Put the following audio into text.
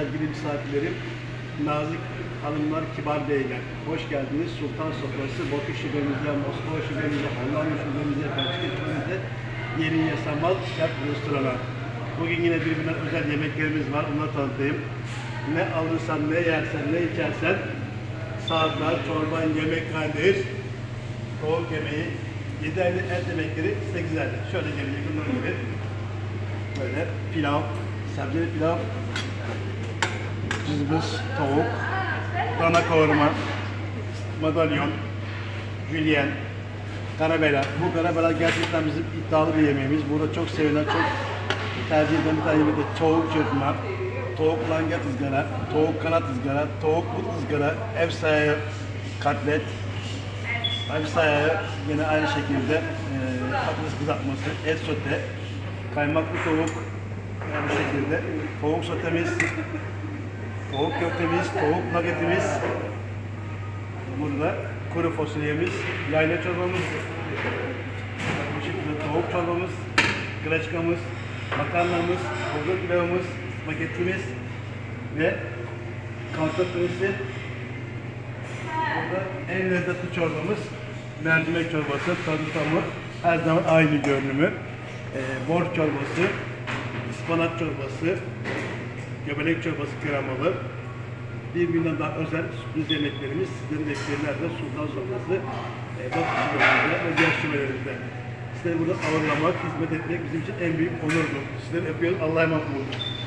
sevgili misafirlerim, nazik hanımlar, kibar beyler. Hoş geldiniz. Sultan Sofrası, Bakü şubemize, Moskova şubemize, Hollanda şubemize, Belçika şubemize, Yeni Yasamal Şef Restorana. Bugün yine birbirinden özel yemeklerimiz var, onları tanıtayım. Ne alırsan, ne yersen, ne içersen, saatler, çorban, yemek haldeyiz. Tavuk yemeği, 7 aylık et yemekleri 8 aylık. Şöyle gelin yakından gibi. Böyle pilav, sebzeli pilav, cızbız, tavuk, dana kavurma, madalyon, jülyen, karabela. Bu karabela gerçekten bizim iddialı bir yemeğimiz. Burada çok sevilen, çok tercih edilen bir tane yemek de tavuk çırpma, tavuk langet ızgara, tavuk kanat ızgara, tavuk but ızgara, ev sahibi katlet, ev sahibi yine aynı şekilde e, patates kızartması, et sote, kaymaklı tavuk, bu şekilde tavuk sotemiz, tavuk köftemiz, tavuk nuggetimiz, burada kuru fasulyemiz, yayla çorbamız, şekilde tavuk çorbamız, greçkamız, makarnamız, bulgur pilavımız, spagettimiz. Ve kantatresi. Burada en lezzetli çorbamız mercimek çorbası, tadı tamı. Her zaman aynı görünümü. Ee, borç çorbası, ıspanak çorbası, göbelek çorbası kremalı. Birbirinden daha özel sürpriz yemeklerimiz sizleri bekleyenlerde Sultan Sofrası, e, Batı şubelerimizde ve diğer şubelerimizde. Sizleri burada ağırlamak, hizmet etmek bizim için en büyük onurdur. Sizleri öpüyoruz. Allah'a emanet olun.